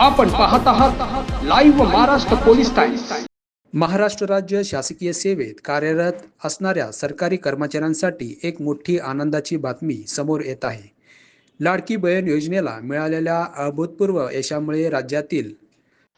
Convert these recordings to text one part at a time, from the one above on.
आपण पाहत आहात live Maharashtra police times Maharashtra राज्य शासकीय सेवेत कार्यरत असणाऱ्या सरकारी कर्मचाऱ्यांसाठी एक मोठी आनंदाची बातमी समोर येत आहे. लाडकी बयन योजनेला मिळालेल्या अभूतपूर्व यशामुळे राज्यातील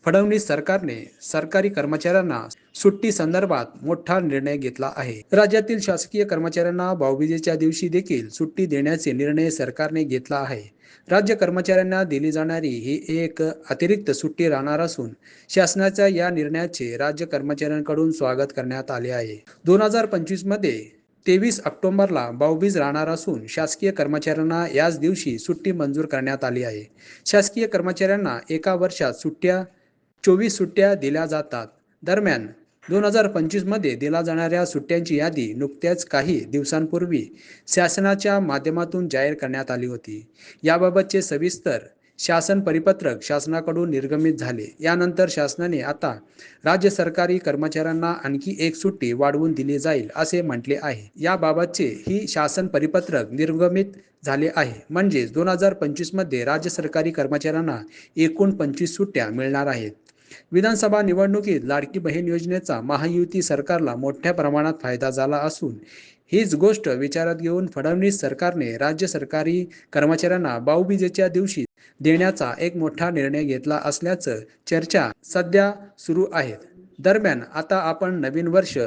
फडणवीस सरकारने सरकारी कर्मचाऱ्यांना सुट्टी संदर्भात मोठा निर्णय घेतला आहे. राज्यातील शासकीय कर्मचाऱ्यांना भाऊबीजेच्या दिवशी देखील सुट्टी देण्याचे निर्णय सरकारने घेतला आहे. राज्य कर्मचाऱ्यांना दिली जाणारी ही एक अतिरिक्त सुट्टी राहणार असून शासनाच्या या निर्णयाचे राज्य कर्मचाऱ्यांकडून स्वागत करण्यात आले आहे. दोन हजार पंचवीसमध्ये तेवीस ऑक्टोबरला भाऊबीज राहणार असून शासकीय कर्मचाऱ्यांना याच दिवशी सुट्टी मंजूर करण्यात आली आहे. शासकीय कर्मचाऱ्यांना एका वर्षात सुट्ट्या चोवीस सुट्ट्या दिल्या जातात. दरम्यान दोन हजार पंचवीसमध्ये दिल्या जाणाऱ्या सुट्ट्यांची यादी नुकत्याच काही दिवसांपूर्वी शासनाच्या माध्यमातून जाहीर करण्यात आली होती. याबाबतचे सविस्तर शासन परिपत्रक शासनाकडून निर्गमित झाले. यानंतर शासनाने आता राज्य सरकारी कर्मचाऱ्यांना आणखी एक सुट्टी वाढवून दिली जाईल असे म्हटले आहे. याबाबतचे ही शासन परिपत्रक निर्गमित झाले आहे. म्हणजेच दोन हजार पंचवीसमध्ये राज्य सरकारी कर्मचाऱ्यांना एकूण पंचवीस सुट्ट्या मिळणार आहेत. विधानसभा निवडणुकीत लाडकी बहीण योजनेचा महायुती सरकारला मोठ्या प्रमाणात फायदा झाला असून हीच गोष्ट विचारात घेऊन फडणवीस सरकारने राज्य सरकारी कर्मचाऱ्यांना भाऊबीजेच्या दिवशी देण्याचा एक मोठा निर्णय घेतला असल्याचं चर्चा सध्या सुरू आहेत. दरम्यान आता आपण नवीन वर्ष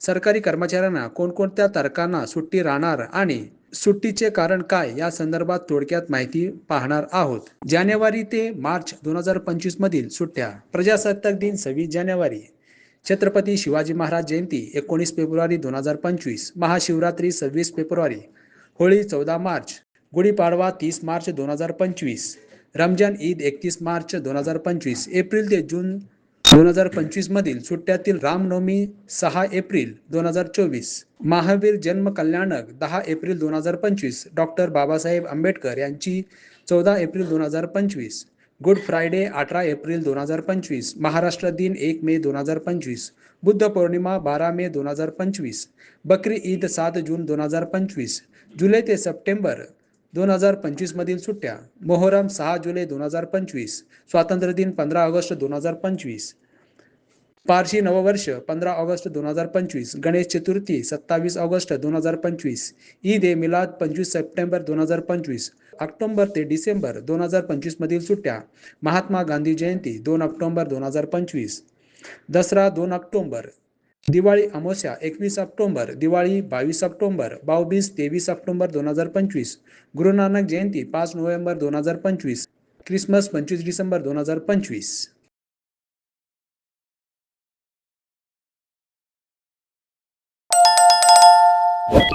सरकारी कर्मचाऱ्यांना कोणकोणत्या तारखांना सुट्टी राहणार आणि सुट्टीचे कारण काय या संदर्भात थोडक्यात माहिती पाहणार आहोत. जानेवारी ते मार्च दोन हजार पंचवीस मधील सुट्ट्या. प्रजासत्ताक दिन सव्वीस जानेवारी. छत्रपती शिवाजी महाराज जयंती एकोणीस फेब्रुवारी दोन हजार पंचवीस. महाशिवरात्री सव्वीस फेब्रुवारी. होळी चौदा मार्च. गुढीपाडवा तीस मार्च दोन हजार पंचवीस. रमजान ईद एकतीस मार्च दोन हजार पंचवीस. एप्रिल ते जून दोन हजार पंचवीस मधील सुट्ट्यातील रामनवमी सहा एप्रिल दोन हजार चोवीस महावीर जन्म कल्याणक दहा एप्रिल दोन हजार पंचवीस डॉक्टर बाबासाहेब आंबेडकर यांची चौदा एप्रिल दोन हजार पंचवीस गुड फ्रायडे अठरा एप्रिल दोन हजार पंचवीस महाराष्ट्र दिन एक मे दोन हजार पंचवीस बुद्ध पौर्णिमा बारा मे दोन हजार पंचवीस बकरी ईद सात जून दोन हजार पंचवीस जुलै ते सप्टेंबर दोन हजार पंचवीसमधील सुट्ट्या. मोहरम सहा जुलै दोन हजार पंचवीस. स्वातंत्र्य दिन पंधरा ऑगस्ट दोन हजार पंचवीस. पारशी नववर्ष पंधरा ऑगस्ट दोन हजार पंचवीस. गणेश चतुर्थी सत्तावीस ऑगस्ट दोन हजार पंचवीस. ईद ए मिलाद पंचवीस सप्टेंबर दोन हजार पंचवीस. ऑक्टोबर ते डिसेंबर दोन हजार पंचवीसमधील सुट्ट्या. महात्मा गांधी जयंती दोन ऑक्टोबर दोन हजार पंचवीस. दसरा दोन ऑक्टोबर. दिवाळी अमावस्या एकवीस ऑक्टोंबर दिवाळी बावीस ऑक्टोंबर बावीस तेवीस ऑक्टोंबर दोन हजार पंचवीस गुरु नानक जयंती पाच नोव्हेंबर दोन हजार पंचवीस क्रिसमस पंचवीस डिसेंबर दोन हजार पंचवीस.